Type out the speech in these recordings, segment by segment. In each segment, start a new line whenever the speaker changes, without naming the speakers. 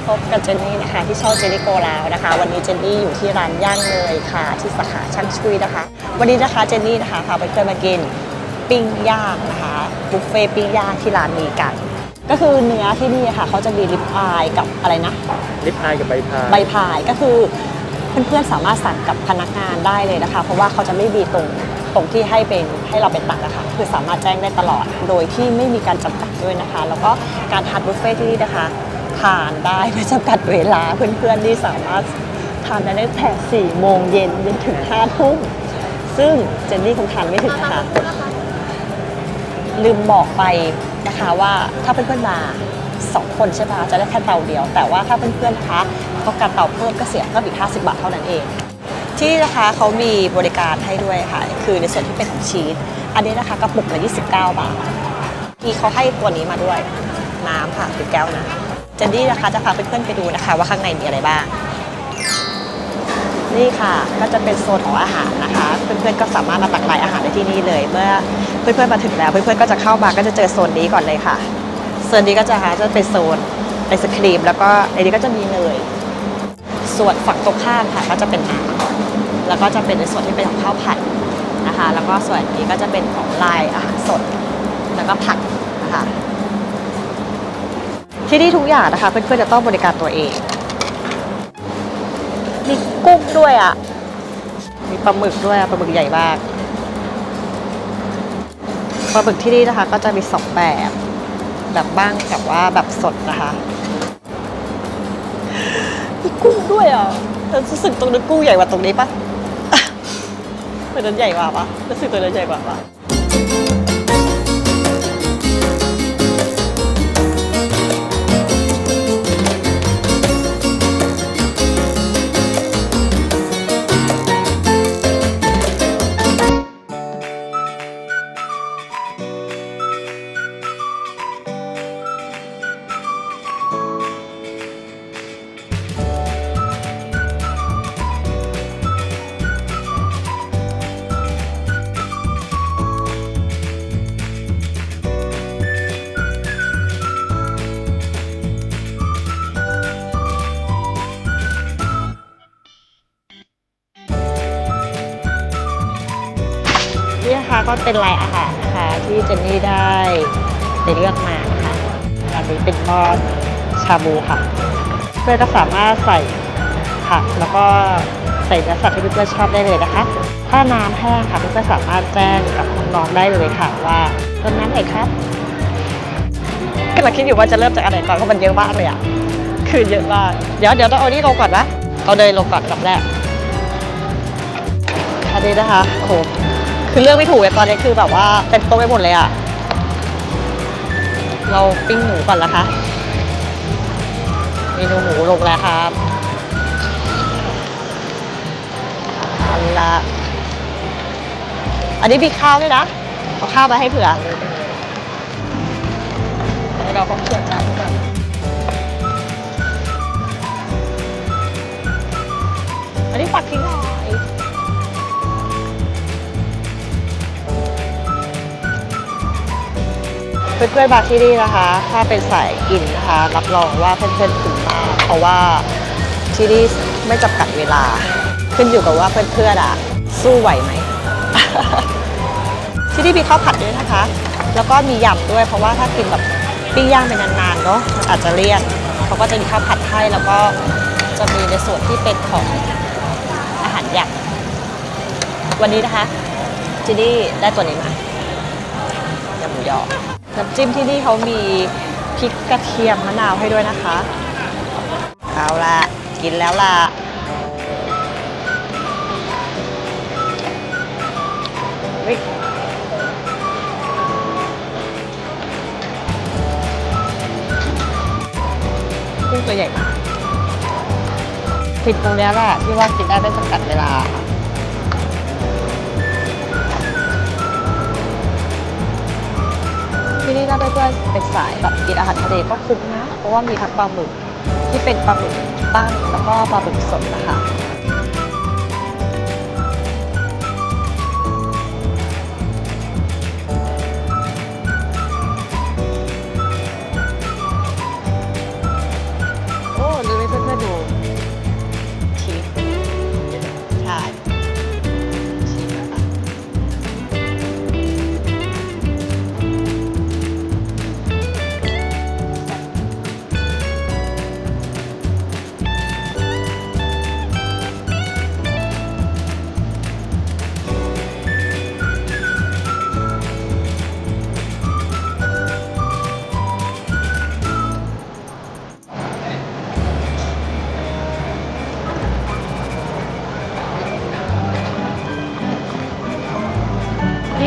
มาพบกับเจนนี่นะคะ ที่ช่องเจนนี่โกลาวนะคะ วันนี้เจนนี่อยู่ที่ร้านย่างเนยค่ะ ที่สาขาช่างชุยนะคะ วันนี้นะคะเจนนี่นะคะพาไปเพื่อนมากินปิ้งย่างนะคะบุฟเฟ่ต์ปิ้งย่างที่ร้านนี้กัน ก็คือเนื้อที่นี่ค่ะเขาจะมีลิปอายกับอะไรนะ
ลิปอายกับใบพาย
ใบพายก็คือเพื่อนๆสามารถสั่งกับพนักงานได้เลยนะคะ เพราะว่าเขาจะไม่มีตรงตรงที่ให้เป็นให้เราเป็นตักนะคะคือสามารถแจ้งได้ตลอด โดยที่ไม่มีการจำกัดด้วยนะคะ แล้วก็การทานบุฟเฟ่ที่นี่นะคะ ทานได้ไม่จำกัดเวลาเพื่อนๆที่สามารถทานได้ตั้งแต่4โมงเย็นจนถึง5ทุ่มซึ่งเจนนี่คงทานไม่ถึงนะคะลืมบอกไปนะคะว่าถ้าเพื่อนๆมาสองคนใช่ปะจะได้แค่เตาเดียว แต่ว่าถ้าเพื่อนๆนะคะต้องการเตาเพิ่มก็เสียเพิ่มอีก 50 บาทเท่านั้นเอง ที่นะคะเขามีบริการให้ด้วยค่ะ คือในส่วนที่เป็นของชีสอันนี้นะคะกระปุกละ29 บาทที่เขาให้ตัวนี้มาด้วย น้ำค่ะเป็นแก้วนะ จนดี้นะคะจะพาเพื่อนๆไปดูนะคะ ว่าข้างในมีอะไรบ้าง นี่ค่ะก็จะเป็นโซนของอาหารนะคะ เพื่อนๆก็สามารถมาตักรายอาหารได้ที่นี่เลย เมื่อเพื่อนๆมาถึงแล้วเพื่อนๆก็จะเข้ามาก็จะเจอโซนนี้ก่อนเลยค่ะโซนนี้ก็จะจะเป็นโซนไอศครีม แล้วก็ในนี้ก็จะมีเนยส่วนฝั่งตรงข้ามค่ะก็จะเป็นน้ำแล้วก็จะเป็นในส่วนที่เป็นของข้าวผัดนะคะ แล้วก็ส่วนนี้ก็จะเป็นของลายอาหารสด แล้วก็ผักนะคะ ที่นี่ทุกอย่างนะคะเพื่อนๆจะต้องบริการตัวเอง มีกุ้งด้วยอะ มีปลาหมึกด้วยปลาหมึกใหญ่มากปลาหมึกที่นี่นะคะก็จะมีสองแบบ แบบบ้างกับว่าแบบสดนะคะ มีกุ้งด้วยอะแต่รู้สึกตรงนั้นกุ้งใหญ่กว่าตรงนี้ปะตรงนั้นใหญ่กว่าปะรู้สึกตรงนั้นใหญ่กว่าปะ นี่นะคะก็เป็นลายอาหารนะคะที่เจนนี่ได้ได้เลือกมานะคะอันนี้เป็นหม้อชาบูค่ะ เพื่อนก็สามารถใส่ผักแล้วก็ใส่เนื้อสัตว์ที่เพื่อนชอบได้เลยนะคะ ถ้าน้ำแห้งค่ะเพื่อนๆสามารถแจ้งกับน้องได้เลยค่ะว่าติมน้ำไหนครับกำลังคิดอยู่ว่าจะเริ่มจากอันไหนก่อนเพราะมันเยอะมากเลยอะคือเยอะมากเดี๋ยวเดี๋ยวต้องเอานี่ลงก่อนนะเอาเนยลงก่อนลำแรกอันนี้นะคะโอ้โห คือเลือกไม่ถูกเลยตอนนี้คือแบบว่าเต็มโต๊ะไปหมดเลยอะเราปิ้งหมูก่อนละคะเมนูหมูลงแล้วครับเอาละอันนี้มีข้าวด้วยนะเอาข้าวมาให้เผื่อแล้วเราก็เผื่อจานก่อนอันนี้ปักทิ้ง เพื่อนๆมาที่นี่นะคะ ถ้าเป็นสายกินนะคะ รับรองว่าเพื่อนๆคุ้มมาเพราะว่าที่นี่ไม่จำกัดเวลา ขึ้นอยู่กับว่าเพื่อนๆอะสู้ไหวไหม ที่นี่มีข้าวผัดด้วยนะคะ แล้วก็มียำด้วย เพราะว่าถ้ากินแบบปิ้งย่างไปนานๆเนาะมันอาจจะเลี่ยนเขาก็จะมีข้าวผัดให้แล้วก็จะมีในส่วนที่เป็นของอาหารหยำวันนี้นะคะที่นี่ได้ตัวนี้มายำหมูยอ น้ำจิ้มที่นี่เขามีพริกกระเทียมมะนาวให้ด้วยนะคะ เอาละกินแล้วล่ะกุ้งตัวใหญ่มากผิดตรงนี้แหละที่ว่ากินได้ไม่จำกัดเวลา ที่นี่ถ้าเพื่อนๆเป็นสายแบบกินอาหารทะเลก็คุ้มนะ เพราะว่ามีทั้งปลาหมึกที่เป็นปลาหมึกตั้งแล้วก็ปลาหมึกสดนะคะ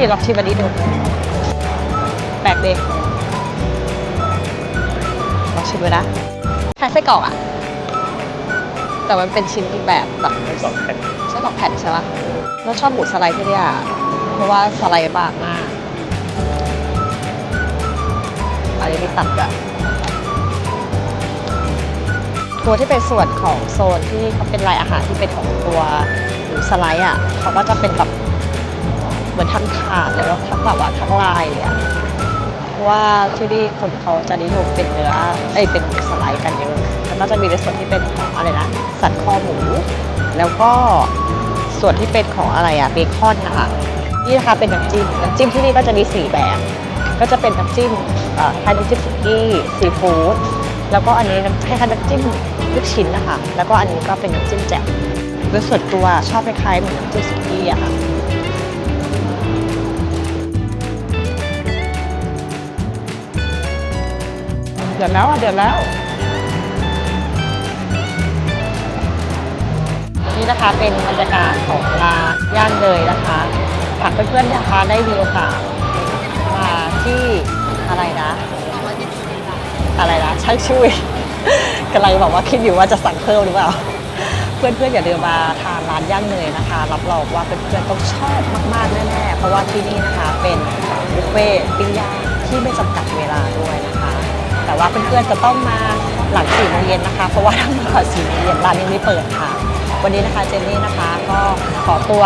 นี่ลองชิมอันนี้ดูแปลกดีลองชิมดูนะคล้ายไส้กรอกอะแต่มันเป็นชิ้นอีกแบบแบบ
สองแผ่น
ไส้กรอกแผ่นใช่ปะแล้วชอบหมูสไลด์ที่เนี่ยเพราะว่าสไลด์บางมากอันนี้ที่ตัดอะตัวที่เป็นส่วนของโซนที่เขาเป็นลายอาหารที่เป็นของตัวหมูสไลด์อะเขาก็จะเป็นแบบ เหมือนทั้งถาดแล้วทั้งแบบว่าทั้งลายเลยอะว่าที่นี่คนเขาจะนิยมเป็นเนื้อเอ้ยเป็นสไลด์กันเยอะแล้วก็จะมีในส่วนที่เป็นของอะไรนะสันคอหมู แล้วก็ส่วนที่เป็นของอะไรอะเบคอนนะคะนี่นะคะเป็นน้ำจิ้มน้ำจิ้มที่นี่ก็จะมีสี่แบบ ก็จะเป็นน้ำจิ้มไทยน้ำจิ้มสุกี้ซีฟู้ดแล้วก็อันนี้น้ำคล้ายๆน้ำจิ้มลูกชิ้นนะคะ แล้วก็อันนี้ก็เป็นน้ำจิ้มแจ่วโดยส่วนตัวชอบคล้ายๆเหมือนน้ำจิ้มสุกี้อะค่ะ เดือดแล้วอะเดือดแล้ว นี่นะคะเป็นบรรยากาศของร้านย่านเลยนะคะหากเพื่อนๆนะคะได้มีโอกาสมาที่อะไรนะ อะไรนะช่างช่วยกำลังบอกว่าคิดอยู่ว่าจะสั่งเพิ่มหรือเปล่า เพื่อนๆอย่าลืมมาทานร้านย่างเนยนะคะ รับรองว่าเพื่อนๆต้องชอบมากๆแน่ๆเพราะว่าที่นี่นะคะเป็นบุฟเฟ่ปิ้งย่างที่ไม่จำกัดเวลาด้วยนะคะ แต่ว่าเพื่อนๆจะต้องมาหลังสี่โมงเย็นนะคะ เพราะว่าถ้ามาก่อนสี่โมงเย็นร้านยังไม่เปิดค่ะ วันนี้นะคะเจนนี่นะคะก็ขอตัว